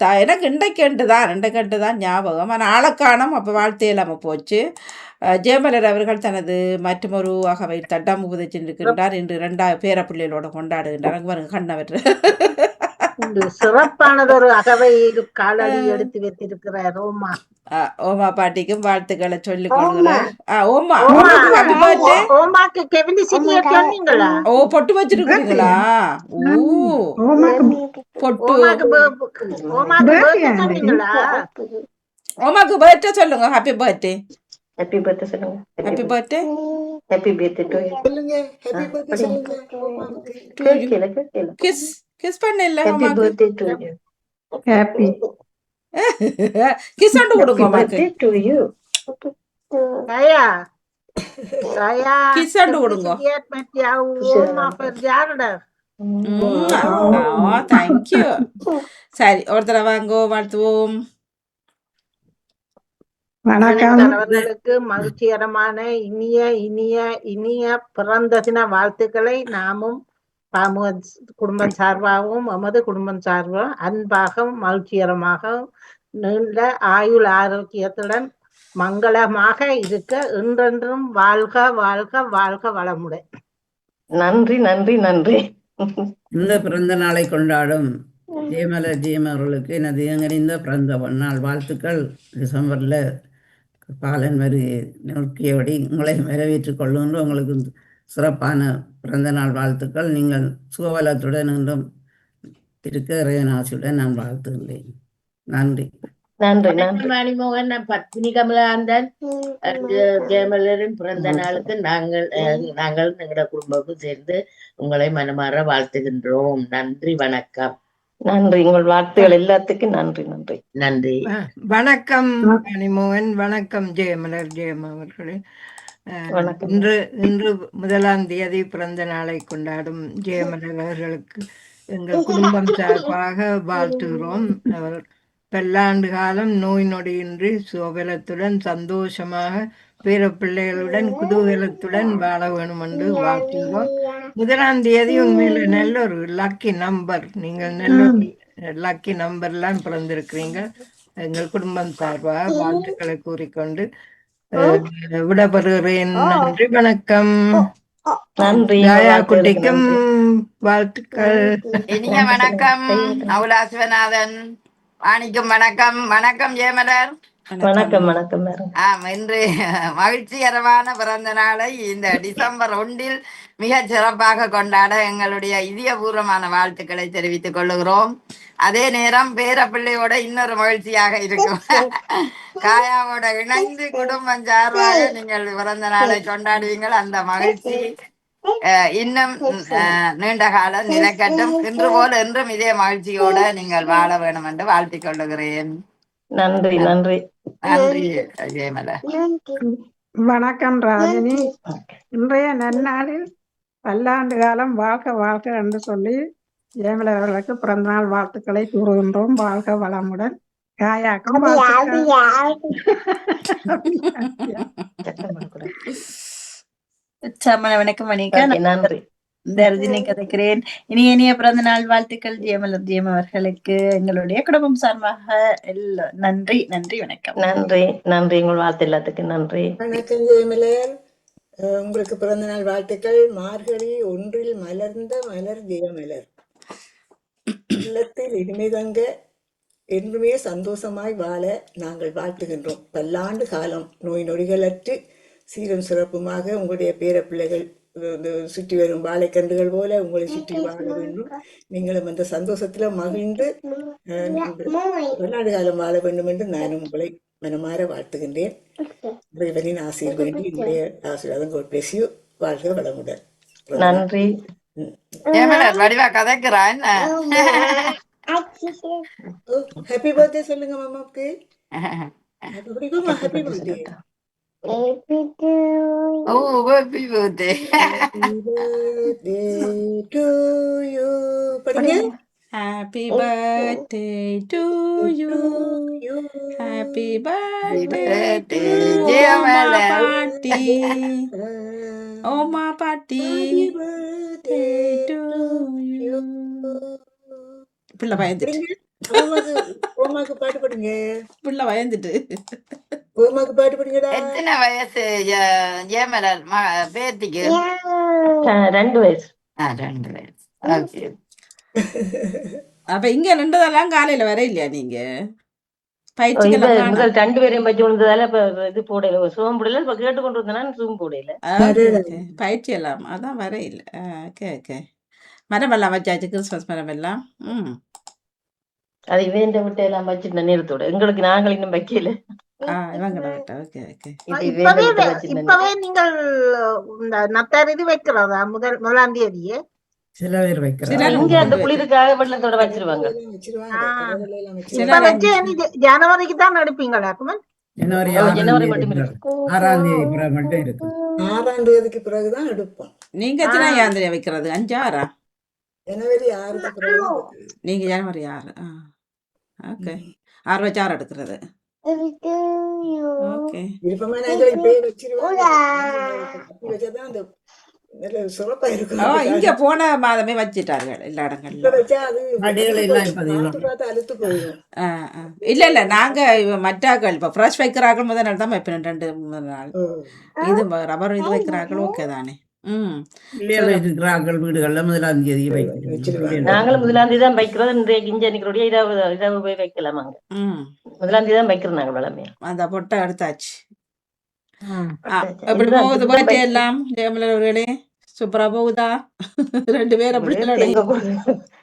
பார்த்தா எனக்கு இன்றைக்கு தான் இன்றைக்கு தான் ஞாபகம். ஆனால் ஆளக்கானம் அப்போ வாழ்த்தே இல்லாமல் போச்சு. ஜெயமலர் அவர்கள் தனது மற்றொரு அகவை தட்டாம்பு புதைச்சிருக்கின்றார் இன்று ரெண்டா பேரப்பிள்ளைகளோட கொண்டாடுகின்றார். அங்கே பாருங்க கண்ணவர் சிறப்பானதொரு அகவை காலடி எடுத்து வைத்திருக்கிறார் அஹ், ஓமா பாட்டிக்கும் வாழ்த்துக்களை சொல்லிக் ஓமா. கொள்கிறேன் அஹ், ஓமா ஓமா. ஓமாக்கு happy birthday. ஓமாக்கு கெவிலி சிட்டிய சொன்னீங்களா? ஓ பொட்டு வச்சிருக்கீங்களா ஓ. பொட்டு. ஓமாக்கு பர்த்டே சொல்லுங்க. ஹாப்பி பர்த்டே ஹாப்பி பர்த்டே சொல்லுங்க. Happy birthday happy birthday to you சொல்லுங்க. ஹாப்பி பர்த்டே சொல்லுங்க. ஓமாக்கு கேட்கல கேட்கல கிஸ் கிஸ் பண்ண இல்ல ஹாப்பி யூ கிஸ் கொண்டு கொடுங்க birthday to you Daya Daya Kiss ஆண்டு கொடுங்க. மத்தியா ஓமா பேர் யாருடா தேங்க்யூ சரி ஒருத்தர வாங்கோ வாழ்த்துவோம் வணக்கம் அவர்களுக்கு மகிழ்ச்சிகரமான இனிய இனிய இனிய பிறந்த தின வாழ்த்துக்களை நாமும் பாமு குடும்பம் சார்பாகவும் எமது குடும்பம் சார்பாகவும் அன்பாக மகிழ்ச்சிகரமாக நீண்ட ஆயுள் ஆரோக்கியத்துடன் மங்களமாக இருக்க என்றென்றும் வாழ்க வாழ்க வாழ்க வளமுடன். நன்றி நன்றி நன்றி. இந்த பிறந்த நாளை கொண்டாடும் ஜெயமலர் ஜெயம் அவர்களுக்கு எனது இயங்கறிந்த பிறந்த நாள் வாழ்த்துக்கள். டிசம்பரில் பாலன் வரி நோக்கியபடி உங்களை வரவேற்றுக் கொள்ளுகின்ற உங்களுக்கு சிறப்பான பிறந்த நாள் வாழ்த்துக்கள். நீங்கள் சுகவலத்துடன் என்றும் இருக்க இறைவன் ஆசியுடன் நான் வாழ்த்துகிறேன். நன்றி. நன்றி நன்றி. மணிமோகன் நான் பத்மினி கமலாந்தன் ஜெயமலரின் பிறந்த நாளுக்கு நாங்கள் நாங்கள் எங்களோட குடும்பமும் சேர்ந்து உங்களை மனமாற வாழ்த்துகின்றோம். நன்றி வணக்கம். நன்றி. உங்கள் வாழ்த்துகள் எல்லாத்துக்கும் நன்றி நன்றி. நன்றி. வணக்கம் மணிமோகன் வணக்கம் ஜெயமலர் ஜெயம் அவர்களே. இன்று இன்று முதலாம் தேதி பிறந்த நாளை கொண்டாடும் ஜெயமலர் அவர்களுக்கு எங்கள் குடும்பம் சார்பாக வாழ்த்துகிறோம். அவர் பல்லாண்டு காலம் நோய் நொடியின்றி சுகபலத்துடன் சந்தோஷமாக பேரப்பிள்ளைகளுடன் குதூகலத்துடன் வாழ வேணும் என்று வாழ்த்துகிறோம். முதலாம் தேதி உண்மையில நல்ல ஒரு லக்கி நம்பர் நீங்கள் நல்ல லக்கி நம்பர்லாம் பிறந்திருக்கிறீங்க. எங்கள் குடும்பம் சார்பாக வாழ்த்துக்களை கூறிக்கொண்டு அஹ், விடைபெறுகிறேன். நன்றி வணக்கம். நன்றி குட்டிக்கும் வாழ்த்துக்கள். இனிய வணக்கம். நவுலா சிவநாதன் வாணிக்கும் வணக்கம். வணக்கம் ஜெயமலர். வணக்கம். வணக்கம் ஆம் இன்று மகிழ்ச்சிகரமான பிறந்த நாளை இந்த டிசம்பர் ஒன்றில் மிக சிறப்பாக கொண்டாட எங்களுடைய இதயபூர்வமான வாழ்த்துக்களை தெரிவித்துக் கொள்ளுகிறோம் அதே நேரம் பேர பிள்ளையோட இன்னொரு மகிழ்ச்சியாக இருக்கும். காயாவோட இணைந்து குடும்பம் சார்பாக நீங்கள் பிறந்த நாளை கொண்டாடுவீங்கள். அந்த மகிழ்ச்சி இன்னும் நீண்ட காலம் நிலைக்கட்டும். இன்று போல் என்றும் இதே மகிழ்ச்சியோட நீங்கள் வாழ வேணும் என்று வாழ்த்திக் கொள்ளுகிறேன் நன்றி நன்றி. நன்றி. வணக்கம் ராஜினி இன்றைய நன்னாளில் பல்லாண்டு காலம் வாழ்க வாழ்க என்று சொல்லி ஜெயமலர் அவர்களுக்கு பிறந்தநாள் வாழ்த்துக்களை கூறுகின்றோம். வாழ்க வளமுடன். காயாக்கும் வணக்கம் வணிகா Okay, தர்ஜினி கதைக்கிறேன். இனிய இனிய பிறந்த நாள் வாழ்த்துக்கள். ஜெயமலர் ஜெயம் அவர்களுக்கு எங்களுடைய குடும்பம் சார்பாக எல்லா நன்றி நன்றி வணக்கம். நன்றி நன்றி. உங்கள் வாழ்த்து எல்லாத்துக்கும் நன்றி. வணக்கம் ஜெயமலர். உங்களுக்கு பிறந்த நாள் வாழ்த்துக்கள். மார்கழி ஒன்றில் மலர்ந்த மலர் ஜெயமலர். இல்லத்தில் இனிமை தங்க என்றுமே சந்தோஷமாய் வாழ நாங்கள் வாழ்த்துகின்றோம். பல்லாண்டு காலம் நோய் நொடிகளற்று சீரும் சிறப்புமாக உங்களுடைய பேர பிள்ளைகள் இந்த சுற்றி வரும் வாழைக்கன்றுகள் போல உங்களை சுற்றி வாழ வேண்டும். நீங்களும் அந்த சந்தோஷத்துல மகிழ்ந்து பல்லாண்டு காலம் வாழ வேண்டும் என்று நானும் உங்களை மனமாற வாழ்த்துகின்றேன். இறைவனின் ஆசீர் வேண்டி என்னுடைய ஆசீர்வாதம் you. வாழ்க வளமுடன். நன்றி. வடிவா கதைக்கிறான் ஹாப்பி பர்த்டே சொல்லுங்க மாமாவுக்கு happy birthday happy birthday oh happy birthday happy birthday to you படிங்க birthday to you you happy birthday birthday, Oma Jayamalar. பாட்டி ஓமா பாட்டி பர்த்டே டு யூ பிள்ளை பயந்துட்டு. ஓமாக்கு பாட்டு பாடுங்க. பிள்ளை பயந்துட்டு. ஓமாக்கு பாட்டு பாடுங்கடா எத்தனை வயசு? ஜெயமலர் பேத்திக்கு? ரெண்டு வயசு. ரெண்டு வயசு. ஓகே. அப்ப இங்க நின்றதெல்லாம் காலையில வர இல்லையா நீங்க. முதல் ரெண்டு பேரையும் பற்றி விழுந்ததால இப்ப இது போடல. சுகம் போடல. இப்ப கேட்டு கொண்டு ஓகே, ஓகே. பயிற்சி எல்லாம் அதான் வர இல்லை. Okay okay. மரம் எல்லாம் வச்சாச்சு கிறிஸ்மஸ் மரம் எல்லாம் ம். அது இவேண்ட விட்டு எல்லாம் வச்சிருந்த நேரத்தோட. எங்களுக்கு நாங்கள் இன்னும் வைக்கல. இப்பவே நீங்கள் இந்த நத்தார் இது வைக்கிறதா முதல் முதலாம் தேதியே. சில பேர் வைக்கிறாங்க. சிலர் இங்க அந்த குளிருக்காக வெள்ளத்தோட வச்சிருவாங்க. ஜனவரிக்கு தான் குமன் ஜனவரி ஆறாம் தேதி மட்டும். இருக்கு. தேதிக்கு பிறகுதான் எடுப்போம். நீங்க எத்தனை வைக்கிறது? அஞ்சாறா ஜனவரி ஆறுக்கு. நீங்க ஜனவரி ஆறு. ஓகே. ஆறு வச்சு ஆறு எடுக்கிறது. ஓகே விருப்பமான அந்த இங்க போன மாதமே வச்சிட்டார்கள் எல்லா இடங்கள்ல. இல்ல இல்ல நாங்க மற்றாக்கள் இப்ப ஃப்ரெஷ் வைக்கிறார்கள் முதல் நாள் தான் வைப்பேன் ரெண்டு மூணு நாள். இது ரப்பர் இது வைக்கிறார்கள் ஓகே தானே. இருக்கிறார்கள் வீடுகள்ல முதலாம் தேதி நாங்களும் முதலாம் தேதி தான் வைக்கிறது இன்றைக்கு இங்க நிக்கிறோடைய இரவு இரவு போய் வைக்கலாம் அங்க. ம். முதலாம் தேதி தான் வைக்கிறோம் நாங்கள் வளமையா. அந்த பொட்டை. ஆ, எப்படி போகுது. பர்த்டே. எல்லாம்? ஜெயமலர் அவர்களே சூப்பரா போகுதா? ரெண்டு பேரும் அப்படி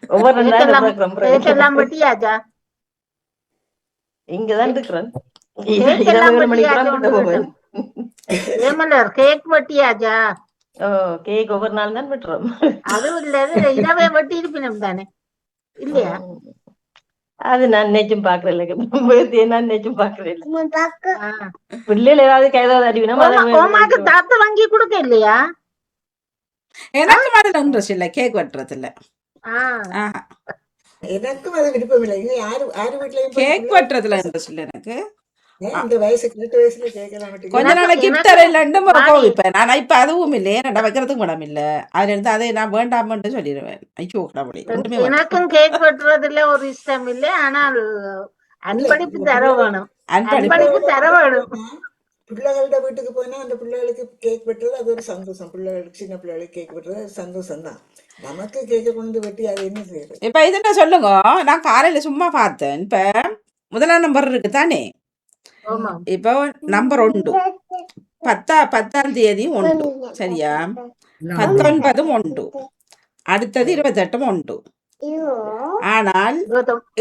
ஒவ்வொரு இங்கதான் இருக்கிறேன். மணிக்கு கேக் வெட்டியாச்சா கேக் ஒவ்வொரு நாள் தான் விட்டுறோம் அது இல்ல இரவே வெட்டி இருப்பினும் தானே இல்லையா அது நான் நினைச்சும் பாக்குறேன் நான் நினைச்சும் பாக்குறேன் ஆ. பிள்ளைகள் ஏதாவது கைதாவது ஓமாக்கு தாத்த வாங்கி கொடுக்க இல்லையா எனக்கு மாதிரி இன்ட்ரெஸ்ட் இல்ல கேக் வெட்டுறதுல ஆ ஆஹா. எனக்கும் அது விருப்பம் இல்லை யாரு யாரு வீட்லயும் கேக் வெட்டுறதுல இன்ட்ரெஸ்ட் இல்ல எனக்கு கொஞ்ச இல்லைன்னு வாணி. கோவிப்பேன். ஆனா இப்ப அதுவும் இல்லையே நான் வைக்கிறதுக்கு மனம் இல்ல. அதுல இருந்து அதை நான் வேண்டாமன்னு சொல்லிடுவேன். ஐயோ கடவுளே ஒன்றுமே வேண்டாம். எனக்கும் கேக் வெட்டுறதுல ஒரு இஷ்டம் இல்லை. ஆனால் அன்பளிப்பு தர வேணும். அன்பளிப்பு. தர வேணும். பிள்ளைகளோட வீட்டுக்கு போனா அந்த பிள்ளைகளுக்கு கேக் வெட்டுறது அது ஒரு சந்தோஷம். பிள்ளைகளுக்கு சின்ன பிள்ளைகளுக்கு கேக் வெட்டுறது சந்தோஷம் தான். நமக்கு கேக்க கொண்டு வெட்டி அது என்ன செய்யறது இப்ப இது என்ன சொல்லுங்க. நான் காலையில சும்மா பார்த்தேன். இப்ப முதலாம் நம்பர் இருக்கு தானே? இப்போ நம்பர் உண்டு பத்தா பத்தாம் தேதி உண்டு சரியா? பத்தொன்பதும் உண்டு அடுத்தது இருபத்தெட்டும் உண்டு ஆனால்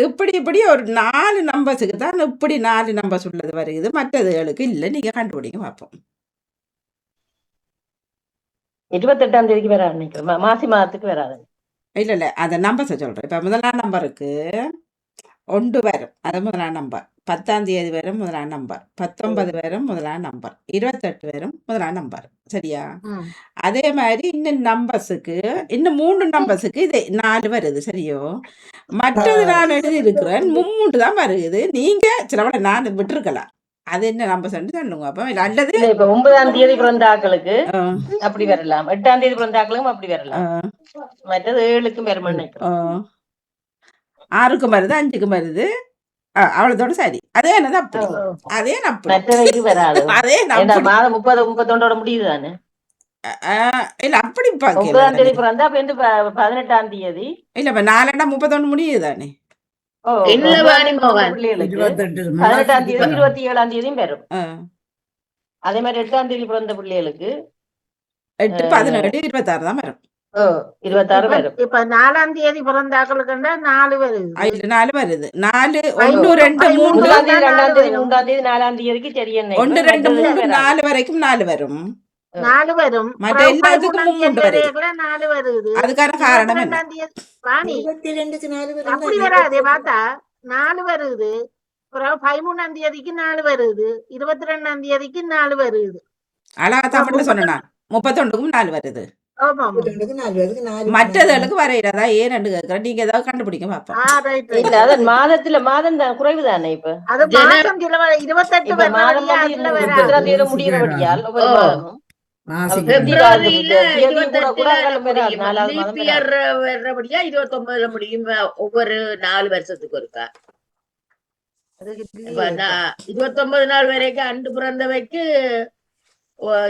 இப்படி இப்படி ஒரு நாலு நம்பர்ஸுக்கு தான் இப்படி நாலு நம்பர்ஸ் உள்ளது வருது மற்றதுகளுக்கு இல்லை. நீங்க கண்டுபிடிங்க பார்ப்போம். இருபத்தெட்டாம் தேதிக்கு வராது மாசி மாதத்துக்கு வராது. இல்ல இல்ல. அந்த நம்பர்ஸை சொல்றேன். இப்ப முதலாம் நம்பருக்கு ஒன்று வரும் அது முதலாம் நம்பர் பத்தாம் தேதி வரும் முதலாம் நம்பர் பத்தொன்பது வரும் முதலாம் நம்பர் இருபத்தெட்டு வரும் முதலாம் நம்பர் சரியா. அதே மாதிரி இன்னும் நம்பர்ஸுக்கு இன்னும் மூணு நம்பர்ஸுக்கு இது நாலு வருது. சரியோ? மற்றது நான் எழுதி இருக்கிறேன் மூன்று தான் வருது. நீங்க சிலவட நான் விட்டுருக்கலாம். அது என்ன நம்பர்ஸ் சொல்லுங்க. அப்ப இல்ல இப்ப ஒன்பதாம் தேதி பிறந்த ஆக்களுக்கு அஹ், அப்படி வரலாம். எட்டாம் தேதி பிறந்த ஆக்களுக்கும் அப்படி வரலாம். மற்றது ஏழுக்கும் வருமா நினைக்கிறேன் அஹ், ஆறுக்கும் வருது அஞ்சுக்கும் வருது. அஹ், அவ்வளவுதோட சரி. அதே என்னது அப்படி. அதே வராது. அதே மாதம் முப்பது முப்பத்தொண்டோட முடியுது தானே இல்ல அப்படி ஒன்பதாம் தேதி. பிறந்தா அப்ப வந்து பதினெட்டாம் தேதி? இல்ல இப்ப நாலண்டா முப்பத்தொன்னு முடியுது தானே பதினெட்டாம் தேதி இருபத்தி ஏழாம் தேதியும் அதே மாதிரி எட்டாம் தேதி பிறந்த பிள்ளைகளுக்கு எட்டு பதினேழு இருபத்தாறு தான் வரும். இப்ப- நாலாம் தேதி பிறந்தாக்களுக்குண்டா நாலு வருது நாலு வருது நாலு ஒன்று ரெண்டு மூன்று. மூன்றாம் தேதி நாலாம் தேதிக்கு சரி என்ன ஒன்று ரெண்டு மூன்று நாலு வரைக்கும் நாலு வரும் நாலு வரும் மற்ற எல்லாத்துக்கும் மூன்று நாலு வருது அதுக்கான காரணம் நாலு அப்படி வராது பார்த்தா நாலு வருது அப்புறம் பதிமூணாம் தேதிக்கு நாலு வருது இருபத்தி ரெண்டாம் தேதிக்கு நாலு வருது அழகா தமிழ்ல சொன்னா முப்பத்தொண்டுக்கும் நாலு வருது மற்றதுகளுக்கு வரையிறதா ஏன் ரெண்டு நீங்க ஏதாவது கண்டுபிடிக்க பார்ப்போம் ஆ ரைட் இல்ல அதான் மாதத்துல மாதம் தான் குறைவு தானே இப்ப அது வ- இருபத்தெட்டு மாதம் முடிகிறபடியால். முடியும் மாதம் ஒவ்வொரு நாலு வருஷத்துக்கு நான் இருபத்தொன்பது நாள் வரைக்கும் அண்டு பிறந்தவைக்கு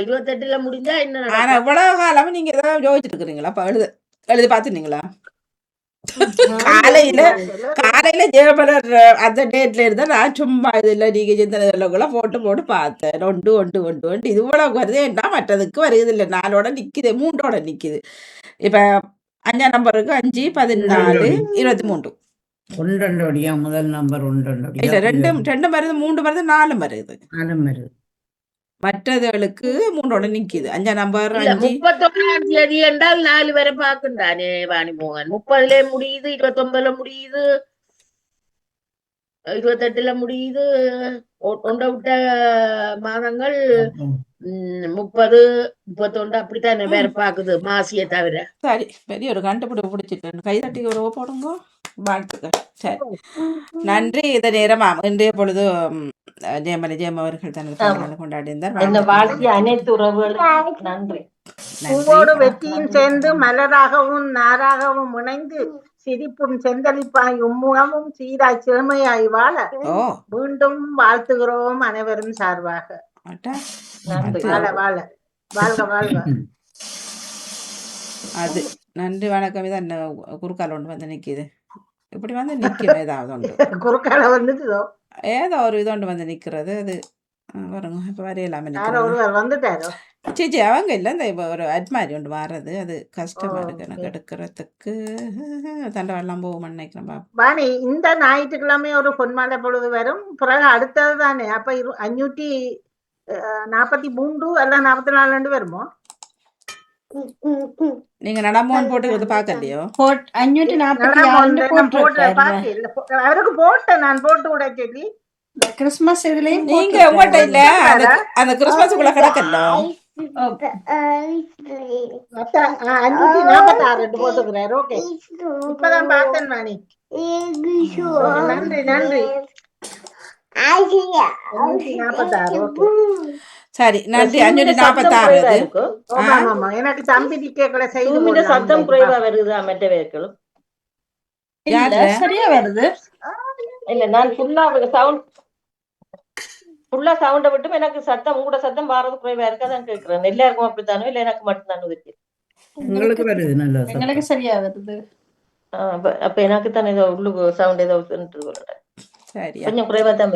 இருபத்தெட்டுல முடிஞ்சா என்ன ஆனா இவ்வளவு காலம் நீங்க ஏதாவது யோசிச்சுட்டு இருக்கிறீங்களா அப்ப எழுத எழுதி பார்த்துனீங்களா காலையில காலையில ஜெயபலர் அந்த டேட்ல இருந்தா நான் சும்மா இதுல நீங்க சிந்தனை போட்டு போட்டு பார்த்தேன். ஒன்று ஒன்று ஒன்று ஒன்று இது இவ்வளவு வருது. என்ன மற்றதுக்கு வருது இல்லை. நாலோட நிக்குது மூன்றோட நிக்குது. இப்ப அஞ்சாம் நம்பருக்கு அஞ்சு பதினாலு இருபத்தி மூன்று ஒன்றொடியா முதல் நம்பர் இல்ல ஒன்றொடியா ரெண்டு ரெண்டு வருது மூன்று வருது நாலு வருது. நாலும் வருது. மற்றதுகளுக்கு மூன்றோட நிக்குது. அஞ்சாம் நம்பர் அஞ்சு. முப்பத்தொன்னாம் தேதி என்றால் நாலு வரை பாக்குண்டானே வாணிமோகன். முப்பதுல முடியுது இருபத்தொன்பதுல முடியுது இருபத்தெட்டுல முடியுது ஒன்றை விட்ட மாதங்கள் முப்பது முப்பத்தொண்டு அப்படித்தானே வேற பாக்குது மாசியை தவிர. சரி பெரிய ஒரு கண்டுபிடி பிடிச்சிட்டேன். கைதட்டி ஒரு போடுங்க. வாழ்த்துக்கள். சரி. நன்றி இந்த நேரமாம். இன்றைய பொழுது ம், ஜெயமணி ஜெயம் அவர்கள் தனது. பிறந்தநாளை கொண்டாடியிருந்தார். இந்த. வாழ்க்கை அனைத்து உறவுகளுக்கும் நன்றி. பூவோடு வெற்றியும் சேர்ந்து மலராகவும் நாராகவும் இணைந்து சிரிப்பும் செந்தளிப்பாய் உம்முகமும் சீராய் செழுமையாய் வாழ மீண்டும் வாழ்த்துகிறோம் அனைவரும் சார்பாக. வாழ வாழ. வாழ்க வாழ்க. அது நன்றி வணக்கம். இதான் குறுக்கால் ஒன்று வந்து நிக்குது. இப்படி வந்து நிற்கும்? ஏதாவது ஒன்று. குறுக்கால வந்துட்டுதோ ஏதோ ஒரு இது ஒன்று வந்து நிற்கிறது அது வருங்க இப்போ வரையலாம யாரோ நிற்கிறது ஒருவர் வந்துட்டாரோ சிச்சி அவங்க இல்லை இந்த இப்போ ஒரு அட்மாரி ஒன்று வர்றது அது கஷ்டமா இருக்கு எனக்கு. எடுக்கிறதுக்கு தண்டவாளம் போகும் நினைக்கிறேன். வாணி இந்த ஞாயிற்றுக்கிழமை ஒரு பொன்மாலை பொழுது வரும் பிறகு அடுத்தது தானே அப்ப இரு அஞ்சூற்றி நாற்பத்தி மூன்று அல்ல நாற்பத்தி நாலு வருமோ நீங்க நடமோன் போட்டு பார்க்கலையோ? போட் அஞ்சூற்றி நாற்பத்தி அவருக்கு போட்டேன் நான் போட்டு விட சொல்லி கிறிஸ்துமஸ் இதுலயும் நீங்க உங்கள்கிட்ட இல்ல. அந்த அந்த கிறிஸ்மஸுக்குள்ள கிடக்கல இப்பதான் பார்த்தேன் வாணி நன்றி நன்றி. அஞ்சூற்றி நாற்பத்தி ஆறு ஓகே. சரி நன்றி சத்தம் நாற்பத்தாறு எனக்கு தம்பி டிக்கெட்களை செய்து சத்தம் குறைவா வருதா மற்ற வேர்களும்? சரியா வருது. இல்ல நான் ஃபுல்லா சவுண்ட் ஃபுல்லா சவுண்ட விட்டும் எனக்கு சத்தம் உங்களோட சத்தம் பாரது குறைவா இருக்கதான் கேட்கிறேன் எல்லாருக்கும் அப்படித்தானோ இல்ல எனக்கு மட்டும்தானோ இருக்கு? உங்களுக்கு வருது நல்ல எங்களுக்கு சரியா வருது. ஆ, அப்ப எனக்கு தானே ஏதோ உள்ளுக்கு சவுண்ட் ஏதோ. சரியா. கொஞ்சம் குறைவா தான் வருது.